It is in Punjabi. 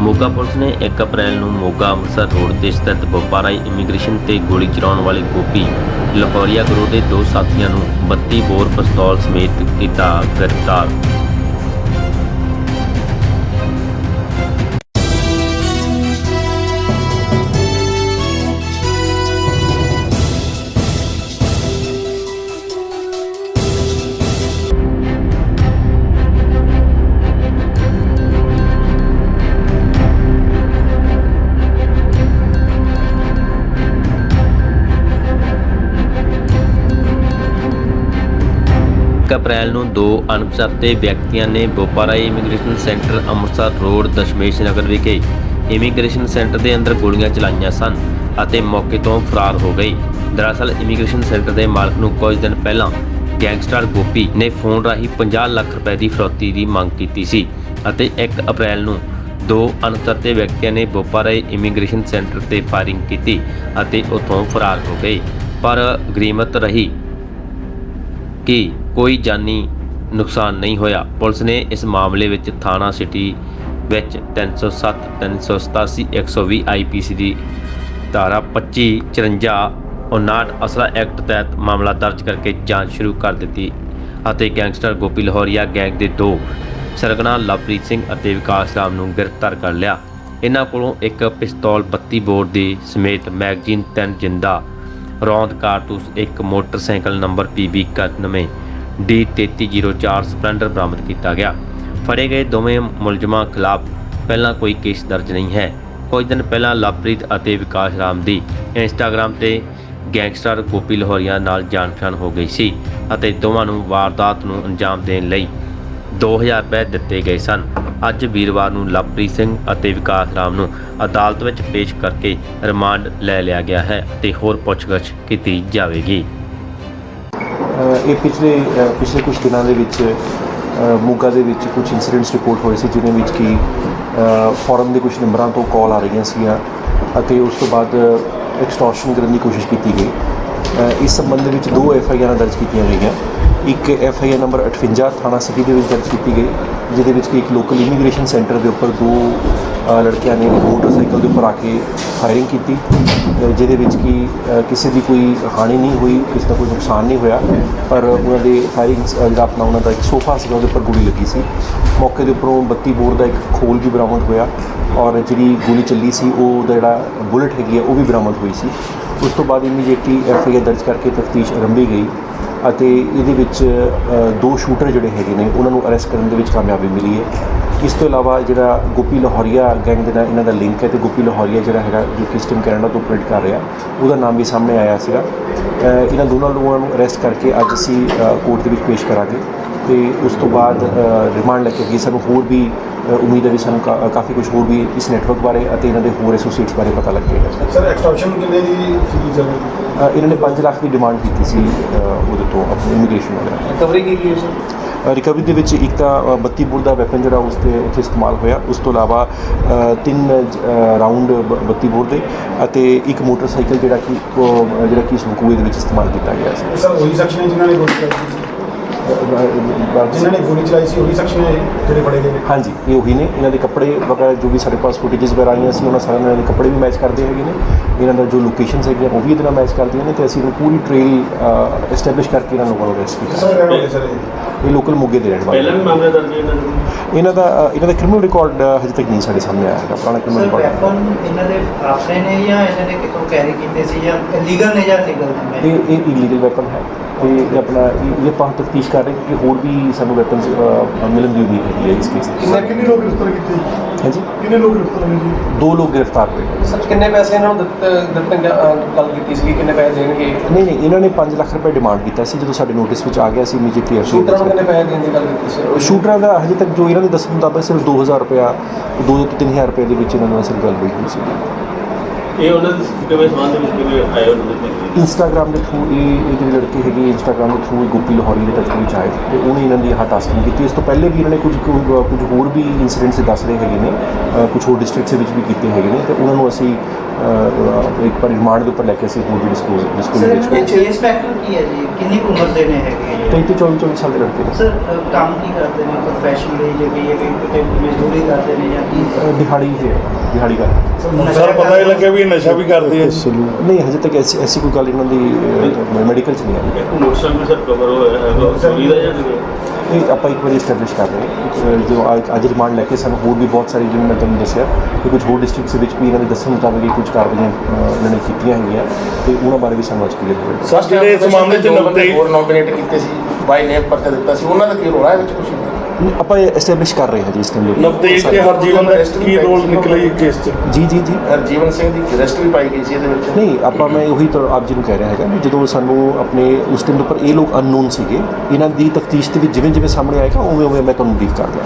ਮੋਗਾ ਪੁਲਿਸ ਨੇ 1 ਅਪ੍ਰੈਲ ਨੂੰ ਮੋਗਾ ਅੰਮ੍ਰਿਤਸਰ ਰੋਡ ਤੇ ਸਥਿਤ ਬੋਪਾਰਾਈ ਇਮੀਗ੍ਰੇਸ਼ਨ ਤੇ ਗੋਲੀ ਚਲਾਉਣ ਵਾਲੇ ਗੋਪੀ ਲਾਹੌਰੀਆ ਗਰੋਹ ਦੇ ਦੋ ਸਾਥੀਆਂ ਨੂੰ 32 ਬੋਰ ਪਿਸਤੌਲ ਸਮੇਤ ਕੀਤਾ ਗ੍ਰਿਫਤਾਰ। ਇੱਕ ਅਪ੍ਰੈਲ ਨੂੰ ਦੋ ਅਣਪਛਾਤੇ ਵਿਅਕਤੀਆਂ ਨੇ Boparai immigration centre Amritsar road, Dashmesh Nagar ਵਿਖੇ ਇਮੀਗ੍ਰੇਸ਼ਨ ਸੈਂਟਰ ਦੇ ਅੰਦਰ ਗੋਲੀਆਂ ਚਲਾਈਆਂ ਸਨ ਅਤੇ ਮੌਕੇ ਤੋਂ ਫਰਾਰ ਹੋ ਗਈ ਦਰਅਸਲ, ਇਮੀਗ੍ਰੇਸ਼ਨ ਸੈਂਟਰ ਦੇ ਮਾਲਕ ਨੂੰ ਕੁਝ ਦਿਨ ਪਹਿਲਾਂ ਗੈਂਗਸਟਰ ਗੋਪੀ ਨੇ ਫੋਨ ਰਾਹੀਂ 50 ਲੱਖ ਰੁਪਏ ਦੀ ਫਰੋਤੀ ਦੀ ਮੰਗ ਕੀਤੀ ਸੀ ਅਤੇ 1 ਅਪ੍ਰੈਲ ਨੂੰ ਦੋ ਅਣਪਛਾਤੇ ਵਿਅਕਤੀਆਂ ਨੇ ਬੋਪਾਰਾਈ ਇਮੀਗ੍ਰੇਸ਼ਨ ਸੈਂਟਰ ਤੇ ਫਾਇਰਿੰਗ ਕੀਤੀ ਅਤੇ ਉੱਥੋਂ ਫਰਾਰ ਹੋ ਗਏ। ਪਰ ਗਰੀਮਤ ਰਹੀ ਕਿ ਕੋਈ ਜਾਨੀ ਨੁਕਸਾਨ ਨਹੀਂ ਹੋਇਆ। ਪੁਲਿਸ ਨੇ ਇਸ ਮਾਮਲੇ ਵਿੱਚ ਥਾਣਾ ਸਿਟੀ ਵਿੱਚ 307 387 120 ਆਈਪੀਸੀ ਦੀ ਧਾਰਾ 25 54 59 ਅਸਲਾ ਐਕਟ ਤਹਿਤ ਮਾਮਲਾ ਦਰਜ ਕਰਕੇ ਜਾਂਚ ਸ਼ੁਰੂ ਕਰ ਦਿੱਤੀ ਅਤੇ ਗੈਂਗਸਟਰ ਗੋਪੀ ਲਾਹੌਰੀਆ ਗੈਂਗ ਦੇ ਦੋ ਸਰਗਨਾ ਲਵਪ੍ਰੀਤ ਸਿੰਘ ਅਤੇ ਵਿਕਾਸ ਰਾਮ ਨੂੰ ਗ੍ਰਿਫਤਾਰ ਕਰ ਲਿਆ। ਇਹਨਾਂ ਕੋਲੋਂ ਇੱਕ ਪਿਸਤੌਲ 32 ਬੋਰ ਦੀ ਸਮੇਤ ਮੈਗਜ਼ੀਨ ਤਿੰਨ ਜਿੰਦਾ ਰੌਂਦ ਕਾਰਤੂਸ ਇੱਕ motorcycle number PB 91 D3304 Splendor ਬਰਾਮਦ ਕੀਤਾ ਗਿਆ। ਫੜੇ ਗਏ ਦੋਵੇਂ ਮੁਲਜ਼ਮਾਂ ਖਿਲਾਫ ਪਹਿਲਾਂ ਕੋਈ ਕੇਸ ਦਰਜ ਨਹੀਂ ਹੈ। ਕੁਝ ਦਿਨ ਪਹਿਲਾਂ ਲਵਪ੍ਰੀਤ ਅਤੇ ਵਿਕਾਸ ਰਾਮ ਦੀ ਇੰਸਟਾਗ੍ਰam ਤੇ ਗੈਂਗਸਟਰ ਗੋਪੀ ਲਾਹੌਰੀਆ ਨਾਲ ਜਾਣ ਪਛਾਣ ਹੋ ਗਈ ਸੀ ਅਤੇ ਦੋਵਾਂ ਨੂੰ ਵਾਰਦਾਤ ਨੂੰ ਅੰਜਾਮ ਦੇਣ ਲਈ 2000 ਰੁਪਏ ਦਿੱਤੇ ਗਏ ਸਨ। ਅੱਜ ਵੀਰਵਾਰ ਨੂੰ ਲਵਪ੍ਰੀਤ ਸਿੰਘ ਅਤੇ ਵਿਕਾਸ ਰਾਮ ਨੂੰ ਅਦਾਲਤ ਵਿੱਚ ਪੇਸ਼ ਕਰਕੇ ਰਿਮਾਂਡ ਲੈ ਲਿਆ ਗਿਆ ਹੈ ਅਤੇ ਹੋਰ ਪੁੱਛਗਿੱਛ ਕੀਤੀ ਜਾਵੇਗੀ। ਇਹ ਪਿਛਲੇ ਪਿਛਲੇ ਕੁਝ ਦਿਨਾਂ ਦੇ ਵਿੱਚ ਮੋਗਾ ਦੇ ਵਿੱਚ ਕੁਝ ਇਨਸੀਡੈਂਟਸ ਰਿਪੋਰਟ ਹੋਏ ਸੀ ਜਿਨ੍ਹਾਂ ਵਿੱਚ ਕਿ ਫੋਰਨ ਦੇ ਕੁਝ ਨੰਬਰਾਂ ਤੋਂ ਕਾਲ ਆ ਰਹੀਆਂ ਸੀਗੀਆਂ ਅਤੇ ਉਸ ਤੋਂ ਬਾਅਦ ਐਕਸਟੋਰਸ਼ਨ ਕਰਨ ਦੀ ਕੋਸ਼ਿਸ਼ ਕੀਤੀ ਗਈ। ਇਸ ਸੰਬੰਧ ਵਿੱਚ ਦੋ ਐਫ ਆਈ ਆਰ ਦਰਜ ਕੀਤੀਆਂ ਗਈਆਂ। ਇੱਕ ਐਫ ਆਈ ਆਰ ਨੰਬਰ 58 ਥਾਣਾ ਸਿਟੀ ਦੇ ਵਿੱਚ ਦਰਜ ਕੀਤੀ ਗਈ, ਜਿਹਦੇ ਵਿੱਚ ਕਿ ਇੱਕ ਲੋਕਲ ਇਮੀਗ੍ਰੇਸ਼ਨ ਸੈਂਟਰ ਦੇ ਉੱਪਰ ਦੋ ਲੜਕਿਆਂ ਨੇ ਮੋਟਰਸਾਈਕਲ ਦੇ ਉੱਪਰ ਆ ਕੇ ਫਾਇਰਿੰਗ ਕੀਤੀ ਜਿਹਦੇ ਵਿੱਚ ਕਿ ਕਿਸੇ ਦੀ ਕੋਈ ਹਾਨੀ ਨਹੀਂ ਹੋਈ, ਕਿਸੇ ਦਾ ਕੋਈ ਨੁਕਸਾਨ ਨਹੀਂ ਹੋਇਆ, ਪਰ ਉਹਨਾਂ ਦੇ ਫਾਇਰਿੰਗ ਜਿਹੜਾ ਆਪਣਾ ਉਹਨਾਂ ਦਾ ਇੱਕ ਸੋਫਾ ਸੀਗਾ, ਉਹਦੇ ਉੱਪਰ ਗੋਲੀ ਲੱਗੀ ਸੀ। ਮੌਕੇ ਦੇ ਉੱਪਰੋਂ 32 ਬੋਰ ਦਾ ਇੱਕ ਖੋਲ ਵੀ ਬਰਾਮਦ ਹੋਇਆ ਔਰ ਜਿਹੜੀ ਗੋਲੀ ਚੱਲੀ ਸੀ, ਉਹ ਜਿਹੜਾ ਬੁਲਟ ਹੈਗੀ ਆ, ਉਹ ਵੀ ਬਰਾਮਦ ਹੋਈ ਸੀ। ਉਸ ਤੋਂ ਬਾਅਦ ਇਮੀਡੀਏਟਲੀ ਐਫ ਆਈ ਆਰ ਦਰਜ ਕਰਕੇ ਤਫਤੀਸ਼ ਆਰੰਭੀ ਗਈ। ਅਤੇ ਇਹਦੇ ਵਿੱਚ ਦੋ ਸ਼ੂਟਰ ਜਿਹੜੇ ਹੈਗੇ ਨੇ, ਉਹਨਾਂ ਨੂੰ ਅਰੈਸਟ ਕਰਨ ਦੇ ਵਿੱਚ ਕਾਮਯਾਬੀ ਮਿਲੀ ਹੈ। ਇਸ ਤੋਂ ਇਲਾਵਾ ਜਿਹੜਾ ਗੋਪੀ ਲਾਹੌਰੀਆ ਗੈਂਗ ਦੇ ਨਾਲ ਇਹਨਾਂ ਦਾ ਲਿੰਕ ਹੈ ਤੇ ਗੋਪੀ ਲਾਹੌਰੀਆ ਜਿਹੜਾ ਹੈਗਾ, ਜੋ ਕਿ ਇਸ ਕੈਨੇਡਾ ਤੋਂ ਪ੍ਰਿੰਟ ਕਰ ਰਿਹਾ, ਉਹਦਾ ਨਾਮ ਵੀ ਸਾਹਮਣੇ ਆਇਆ ਸੀਗਾ। ਇਹਨਾਂ ਦੋਨਾਂ ਲੋਕਾਂ ਨੂੰ ਅਰੈਸਟ ਕਰਕੇ ਅੱਜ ਅਸੀਂ ਕੋਰਟ ਦੇ ਵਿੱਚ ਪੇਸ਼ ਕਰਾਂਗੇ। ਤੇ ਉਸ ਤੋਂ ਬਾਅਦ ਰਿਮਾਂਡ ਲੈ ਕੇ ਅੱਗੇ ਸਾਨੂੰ ਹੋਰ ਵੀ ਉਮੀਦ ਹੈ ਵੀ ਸਾਨੂੰ ਕਾ- ਕਾਫੀ ਕੁਝ ਹੋਰ ਵੀ ਇਸ ਨੈਟਵਰਕ ਬਾਰੇ ਅਤੇ ਇਹਨਾਂ ਦੇ ਹੋਰ ਐਸੋਸੀਏਟਸ ਬਾਰੇ ਪਤਾ ਲੱਗੇਗਾ ਸਰ ਐਕਸਟੋਰਸ਼ਨ ਕਿੰਨੇ ਦੀ ਸਰ ਅ, ਇਹਨਾਂ ਨੇ 5 ਲੱਖ ਦੀ ਡਿਮਾਂਡ ਕੀਤੀ ਸੀ ਉਹਦੇ ਤੋਂ ਆਪਣੀ ਇਮੀਗ੍ਰੇਸ਼ਨ ਵਗੈਰਾ ਰਿਕਵਰੀ ਕੀ ਕੀ ਸਰ ਰਿਕਵਰੀ ਦੇ ਵਿੱਚ ਇੱਕ ਤਾਂ ਅ, 32 ਬੋਰ ਦਾ ਵੈਪਨ ਜਿਹੜਾ ਉਸ ਤੇ ਉੱਥੇ ਇਸਤੇਮਾਲ ਹੋਇਆ। ਉਸ ਤੋਂ ਇਲਾਵਾ ਤਿੰਨ ਰਾਉਂਡ ਬ- 32 ਬੋਰ ਦੇ ਅਤੇ ਇੱਕ ਮੋਟਰਸਾਈਕਲ ਜਿਹੜਾ ਕਿ ਜਿਹੜਾ ਕਿ ਇਸ ਵਕੂਏ ਦੇ ਵਿੱਚ ਇਸਤੇਮਾਲ ਕੀਤਾ ਗਿਆ ਸੀ। ਸਰ ਉਹੀ ਸੈਕਸ਼ਨ ਹੈ ਜਿਨ੍ਹਾਂ ਨੇ ਗੋਲੀ ਸੀ। ਜਿਨ੍ਹਾਂ ਨੇ ਗੋਲੀ ਚਲਾਈ ਸੀ ਉਹੀ ਸੈਕਸ਼ਨ ਹੈ ਜਿਹੜੇ ਫੜੇ ਗਏ ਨੇ? ਹਾਂਜੀ ਇਹ ਉਹੀ ਨੇ। ਇਹਨਾਂ ਦੇ ਕੱਪੜੇ ਵਗੈਰਾ ਜੋ ਵੀ ਸਾਡੇ ਪਾਸ ਫੁਟੇजेस ਵਗੈਰਾ ਆਈਆਂ ਸੀ ਉਹਨਾਂ ਸਾਰਿਆਂ ਦੇ ਕੱਪੜੇ ਵੀ ਮੈਚ ਕਰਦੇ ਹੈਗੇ ਨੇ। ਇਹਨਾਂ ਦਾ ਜੋ ਲੋਕੇਸ਼ਨਸ ਹੈਗੀਆਂ ਉਹ ਵੀ ਇਹਦੇ ਨਾਲ ਮੈਚ ਕਰਦੀਆਂ ਨੇ ਤੇ ਅਸੀਂ ਇਹਨੂੰ ਪੂਰੀ ਟ੍ਰੇਲ ਐਸਟੈਬਲਿਸ਼ ਕਰਕੇ ਇਹਨਾਂ ਲੋਕਾਂ ਨੂੰ ਅਰੈਸਟ ਕੀਤਾ। ਸਰ ਰਹਿਣ ਵਾਲੇ ਸਰ ਇਹ? ਲੋਕਲ ਮੋਗੇ ਦੇ ਰਹਿਣ ਵਾਲੇ। ਪਹਿਲਾਂ ਵੀ ਮਾਮਲੇ ਦਰਜ ਹੈ ਇਹਨਾਂ ਦੇ ਇਹਨਾਂ ਦਾ ਇਹਨਾਂ ਦਾ ਕ੍ਰਿਮੀਨਲ ਰਿਕਾਰਡ ਹਜੇ ਤੱਕ ਨਹੀਂ ਸਾਡੇ ਸਾਹਮਣੇ ਆਇਆ ਹੈਗਾ ਪੁਰਾਣਾ ਕ੍ਰਿਮੀਨਲ ਰਿਕਾਰਡ ਇਹਨਾਂ ਦੇ ਆਪਣੇ ਨੇ ਜਾਂ ਇਹਨਾਂ ਨੇ ਕਿਤੋਂ ਕੈਰੀ ਕੀਤੇ ਸੀ ਜਾਂ ਲੀਗਲ ਨੇ ਜਾਂ ਲੀਗਲ ਨੇ? ਇਹ ਇਹ ਇਲੀਗਲ ਵੈਪਨ ਹੈ। ਤੇ ਆਪਣਾ ਇਹ ਆਪਾਂ ਤਫਤੀਸ਼ ਕਰ ਰਹੇ ਹਾਂ ਕਿ ਹੋਰ ਵੀ ਸਾਨੂੰ ਵੈਪਨਸ ਮਿਲਣ ਦੀ ਉਮੀਦ ਹੈਗੀ ਹੈ ਇਸ ਕੇਸ ਵਿੱਚ ਸਰ ਕਿੰਨੇ ਲੋਕ ਗ੍ਰਿਫਤਾਰ ਕੀਤੇ? ਹਾਂਜੀ? ਕਿੰਨੇ ਲੋਕ ਗ੍ਰਿਫਤਾਰ ਹੋਏ ਜੀ? ਦੋ ਲੋਕ ਗ੍ਰਿਫਤਾਰ ਹੋਏ। ਸਰ ਕਿੰਨੇ ਪੈਸੇ ਇਹਨਾਂ ਨੂੰ ਦਿੱਤੇ ਗੱਲ ਕੀਤੀ ਸੀ ਕਿੰਨੇ ਪੈਸੇ ਦੇਣਗੇ? ਨਹੀਂ ਨਹੀਂ ਇਹਨਾਂ ਨੇ 5 ਲੱਖ ਰੁਪਏ ਡਿਮਾਂਡ ਕੀਤਾ ਸੀ ਜਦੋਂ ਸਾਡੇ ਨੋਟਿਸ ਵਿੱਚ ਆ ਗਿਆ ਸੀ ਇਮੀਡੀਏਟਲੀ ਸ਼ੂਟਰਾਂ ਨੂੰ ਕਿੰਨੇ ਪੈਸੇ ਦੇਣ ਦੀ ਗੱਲ ਕੀਤੀ ਸੀ? ਸ਼ੂਟਰਾਂ ਦਾ ਹਜੇ ਤੱਕ ਜੋ ਇਹਨਾਂ ਦੇ ਦੱਸਣ ਮੁਤਾਬਕ ਸਿਰਫ 2000 ਰੁਪਇਆ 2 ਤੋਂ 3000 ਰੁਪਏ ਦੇ ਵਿੱਚ ਇਹਨਾਂ ਨਾਲ ਸਿਰ ਗੱਲ ਹੋਈ ਸੀ ਇਹ ਉਹਨਾਂ ਦੇ ਕਿਵੇਂ ਸਬੰਧ ਵਿੱਚ ਕਿਵੇਂ ਆਏ ਉਹਨਾਂ ਦੇ ਇੰਸਟਾਗ੍ਰam ਦੇ ਥਰੂ ਇਹ ਇਹ ਜਿਹੜੀ ਲੜਕੀ ਹੈਗੀ ਇੰਸਟਾਗ੍ਰam ਦੇ ਥਰੂ ਗੋਪੀ ਲਾਹੌਰੀ ਦੇ ਟੱਚ ਵਿੱਚ ਆਏ ਤੇ ਉਹਨੇ ਇਹਨਾਂ ਦੀ ਆਹ ਟਾਸਕਿੰਗ ਕੀਤੀ। ਇਸ ਤੋਂ ਪਹਿਲੇ ਵੀ ਇਹਨਾਂ ਨੇ ਕੁਝ ਕੁ- ਕੁਝ ਹੋਰ ਵੀ ਇਨਸੀਡੈਂਟਸ ਦੱਸ ਰਹੇ ਹੈਗੇ ਨੇ ਅ, ਕੁਝ ਹੋਰ ਡਿਸਟ੍ਰਿਕਟਸ ਦੇ ਵਿੱਚ ਵੀ ਕੀਤੇ ਹੈਗੇ ਨੇ ਤੇ ਉਹਨਾਂ ਨੂੰ ਅਸੀਂ ਇੱਕ ਰਿਮਾਂਡ ਦੇ ਉੱਪਰ ਲੈ ਕੇ ਅਸੀਂ ਹੋਰ ਵੀ ਡਿਸਕਲੋਜ਼ ਸਰ ਡਿਸਕਲੋਜ਼ ਇਹਨਾਂ ਵਿੱਚ ਦਾ ਏਜ ਫੈਕਟਰ ਕੀ ਹੈ ਜੀ? ਕਿੰਨੀ ਕੁ ਉਮਰ ਦੇ ਨੇ ਹੈਗੇ ਇਹ? 23 24 24 ਸਾਲ ਦੇ ਲੜਕੇ ਨੇ। ਸਰ ਅ, ਕੰਮ ਕੀ ਕਰਦੇ ਨੇ? ਪ੍ਰੋਫੈਸ਼ਨਲੀ ਜੇ ਵੀ ਇਹ ਵੀ ਕਿਤੇ ਮਜ਼ਦੂਰੀ ਕਰਦੇ ਨੇ ਜਾਂ ਕੀ? ਅਹ, ਦਿਹਾੜੀ ਹੈ ਦਿਹਾੜੀ ਕਰ ਸਰ ਪਤਾ ਹੀ ਲੱਗਿਆ ਵੀ ਇਹ ਨਸ਼ਾ ਵੀ ਕਰਦੇ ਆ। ਨਹੀਂ ਹਜੇ ਤੱਕ ਐਸੀ ਐਸੀ ਕੋਈ ਗੱਲ ਇਹਨਾਂ ਦੀ ਮੈਡੀਕਲ ਚ ਨਹੀਂ ਆਈ। ਮੋਟਰਸਾਈਕਲ ਸਰ ਕਵਰ ਹੋਇਆ ਹੈਗਾ ਚੋਰੀ ਦਾ ਜਾਂ ਇਹ ਆਪਾਂ ਇੱਕ ਵਾਰੀ ਸਟੈਬਲਿਸ਼ ਕਰ ਰਹੇ ਹਾਂ। ਜੋ ਅੱਜ- ਅੱਜ ਰਿਮਾਂਡ ਲੈ ਕੇ ਸਾਨੂੰ ਹੋਰ ਵੀ ਬਹੁਤ ਸਾਰੀ ਜਿਵੇਂ ਮੈਂ ਤੁਹਾਨੂੰ ਦੱਸਿਆ ਕਿ ਕੁਝ ਹੋਰ ਡਿਸਟ੍ਰਿਕਟਸ ਦੇ ਵਿੱਚ ਵੀ ਇਹਨਾਂ ਦੇ ਦੱਸਣ ਮੁਤਾਬਕ ਹੀ ਕੁਝ ਕਾਰਵਾਈਆਂ ਇਹਨਾਂ ਨੇ ਕੀਤੀਆਂ ਹੈਗੀਆਂ ਤੇ ਉਹਨਾਂ ਬਾਰੇ ਵੀ ਸਾਨੂੰ ਅੱਜ ਕਲੀਅਰ ਹੋਇਆ। ਸਰ ਜਿਹੜੇ ਇਸ ਮਾਮਲੇ 'ਚ ਨਵਤੇ ਹੋਰ ਨੋਮੀਨੇਟ ਕੀਤੇ ਸੀ ਬਾਈ ਨੇਮ ਪਰਚਾ ਦਿੱਤਾ ਸੀ ਉਹਨਾਂ ਦਾ ਕੀ ਰੋਲ ਹੈ ਵਿੱਚ ਕੁਝ ਨਹੀਂ ਨਹੀਂ, ਆਪਾਂ ਐਸਟੈਬਲਿਸ਼ ਕਰ ਰਹੇ ਹਾਂ ਜੀ ਇਸ ਟਾਈਮ ਨਵਤੇਜ ਤੇ ਹਰਜੀਵਨ ਦਾ ਕੀ ਰੋਲ ਨਿਕਲਿਆ ਜੀ ਕੇਸ 'ਚ? ਜੀ ਜੀ ਜੀ। ਹਰਜੀਵਨ ਸਿੰਘ ਦੀ ਅਰੈਸਟ ਵੀ ਪਾਈ ਗਈ ਸੀ ਇਹਦੇ ਵਿੱਚ। ਨਹੀਂ ਆਪਾਂ ਮੈਂ ਉਹੀ ਤਾਂ ਆਪ ਜੀ ਨੂੰ ਕਹਿ ਰਿਹਾ ਹੈਗਾ ਵੀ ਜਦੋਂ ਸਾਨੂੰ ਆਪਣੇ ਉਸ ਟਾਈਮ ਦੇ ਉੱਪਰ ਇਹ ਲੋਕ ਅਨਨੋਨ ਸੀਗੇ ਇਹਨਾਂ ਦੀ ਤਫਤੀਸ਼ ਦੇ ਵਿੱਚ ਜਿਵੇਂ ਜਿਵੇਂ ਸਾਹਮਣੇ ਆਏਗਾ ਉਵੇਂ ਉਵੇਂ ਮੈਂ ਤੁਹਾਨੂੰ ਬਰੀਫ ਕਰ ਦਿਆਂ